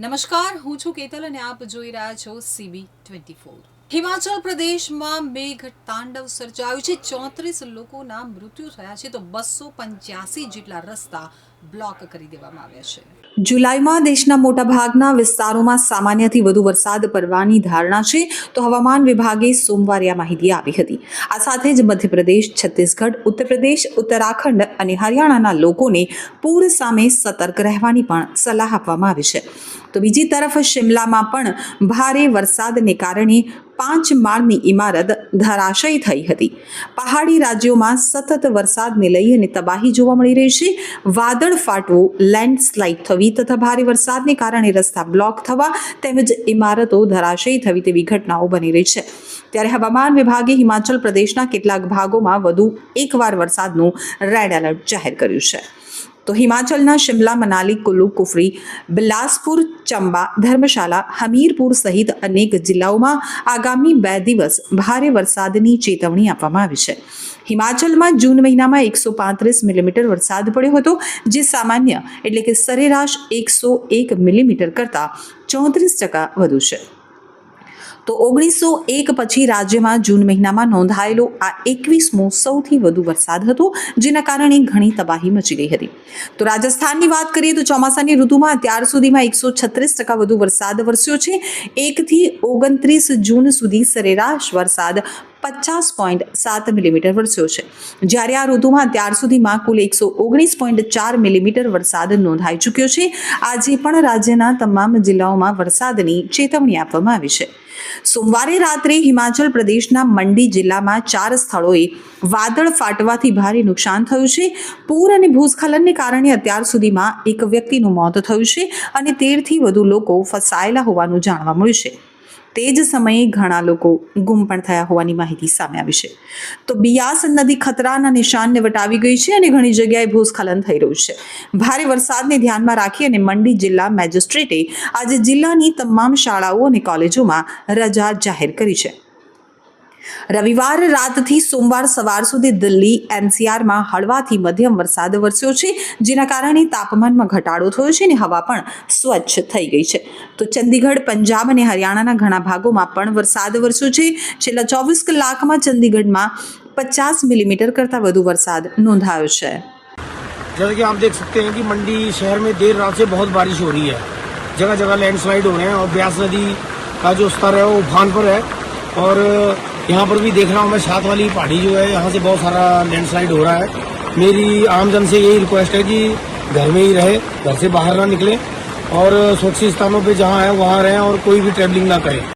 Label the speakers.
Speaker 1: નમસ્કાર, હું છું કેતલ અને આપ જોઈ રહ્યા છો સીબી ટ્વેન્ટી ફોર હિમાચલ પ્રદેશમાં મેઘ તાંડવ સર્જાયું છે. ચોત્રીસ લોકોના મૃત્યુ થયા છે તો બસો પંચ્યાસી જેટલા રસ્તા બ્લોક કરી દેવામાં આવ્યા છે. જુલાઈમાં દેશના મોટાભાગના વિસ્તારોમાં સામાન્યથી વધુ વરસાદ પડવાની ધારણા છે. તો હવામાન વિભાગે સોમવારે આ માહિતી આપી હતી. આ સાથે જ મધ્યપ્રદેશ, છત્તીસગઢ, ઉત્તરપ્રદેશ, ઉત્તરાખંડ અને હરિયાણાના લોકોને પૂર સામે સતર્ક રહેવાની પણ સલાહ આપવામાં આવી છે. તો બીજી તરફ શિમલામાં પણ ભારે વરસાદને કારણે પાંચ માળની ઇમારત ધરાશયી થઈ હતી. પહાડી રાજ્યોમાં સતત વરસાદને લઈ અને તબાહી જોવા મળી રહી છે. વાદળ ફાટવું લેન્ડસ્લાઇડ થવી તથા ભારે વરસાદને કારણે રસ્તા બ્લોક થવા તેમજ ઇમારતો ધરાશયી થવી તેવી ઘટનાઓ બની રહી છે. ત્યારે હવામાન વિભાગે હિમાચલ પ્રદેશના કેટલાક ભાગોમાં વધુ એકવાર વરસાદનું રેડ એલર્ટ જાહેર કર્યું છે. તો હિમાચલના શિમલા મનાલી કુલ્લુ કુફરી બિલાસપુર ચંબા ધર્મશાલા હમીરપુર સહિત અનેક જિલ્લાઓમાં આગામી બે દિવસ ભારે વરસાદની ચેતવણી આપવામાં આવી છે હિમાચલમાં જૂન મહિનામાં એકસો પાંત્રીસ મિલીમીટર વરસાદ પડ્યો હતો જે સામાન્ય એટલે કે સરેરાશ એકસો એક મિલીમીટર કરતાં ચોત્રીસ ટકા વધુ છે તો ઓગણીસો એક પછી રાજ્યમાં જૂન મહિનામાં નોંધાયેલો આ એકવીસમો સૌથી વધુ વરસાદ હતો, જેના કારણે ઘણી તબાહી મચી ગઈ હતી. તો રાજસ્થાનની વાત કરીએ તો ચોમાસાની ઋતુમાં અત્યાર સુધીમાં એકસો છત્રીસ ટકા વધુ વરસાદ વરસ્યો છે. એકથી ઓગણત્રીસ જૂન સુધી સરેરાશ વરસાદ પચાસ પોઈન્ટ સાત મિલીમીટર વરસ્યો છે. જ્યારે આ ઋતુમાં ત્યાર સુધીમાં કુલ એકસો ઓગણીસ પોઈન્ટ ચાર મિલીમીટર વરસાદ નોંધાઈ ચૂક્યો છે. આજે પણ રાજ્યના તમામ જિલ્લાઓમાં વરસાદની ચેતવણી આપવામાં આવી છે. સોમવારે રાત્રે હિમાચલ પ્રદેશના મંડી જિલ્લામાં ચાર સ્થળોએ વાદળ ફાટવાથી ભારે નુકસાન થયું છે. પૂર અને ભૂસ્ખલનને કારણે અત્યાર સુધીમાં એક વ્યક્તિનું મોત થયું છે અને તેરથી વધુ લોકો ફસાયેલા હોવાનું જાણવા મળ્યું છે. તે જ સમયે ઘણા લોકો ગુમ પણ થયા હોવાની માહિતી સામે આવી છે. તો બિયાસ નદી ખતરાના નિશાનને વટાવી ગઈ છે અને ઘણી જગ્યાએ ભૂસ્ખલન થઈ રહ્યું છે. ભારે વરસાદને ધ્યાનમાં રાખી અને મંડી જિલ્લા મેજિસ્ટ્રેટે આજે જિલ્લાની તમામ શાળાઓ અને કોલેજોમાં રજા જાહેર કરી છે. રવિવાર રાતથી સોમવાર સવાર સુધી દિલ્હી એનસીઆરમાં હળવાથી મધ્યમ વરસાદ વરસ્યો છે, જેના કારણે તાપમાનમાં ઘટાડો થયો છે અને હવા પણ સ્વચ્છ થઈ ગઈ છે. તો ચંદીગઢ પંજાબ અને હરિયાણાના ઘણા ભાગોમાં પણ વરસાદ વરસ્યો છે છેલ્લા ચોવીસ કલાકમાં ચંદીગઢમાં પચાસ મિલીમીટર કરતાં વધુ વરસાદ નોંધાયો છે
Speaker 2: जैसा कि आप देख सकते हैं कि मंडी शहर में देर रात से बहुत बारिश हो रही है जगह जगह लैंडस्लाइड हो रहे हैं और ब्यास नदी का जो स्तर है वो उफान पर है और यहाँ पर भी देख रहा हूँ मैं साथ वाली पहाड़ी जो है यहाँ से बहुत सारा लैंडस्लाइड हो रहा है मेरी आमजन से यही रिक्वेस्ट है कि घर में ही रहे घर से बाहर ना निकले और सुरक्षित स्थानों पे जहाँ है वहाँ रहें और कोई भी ट्रैवलिंग ना करें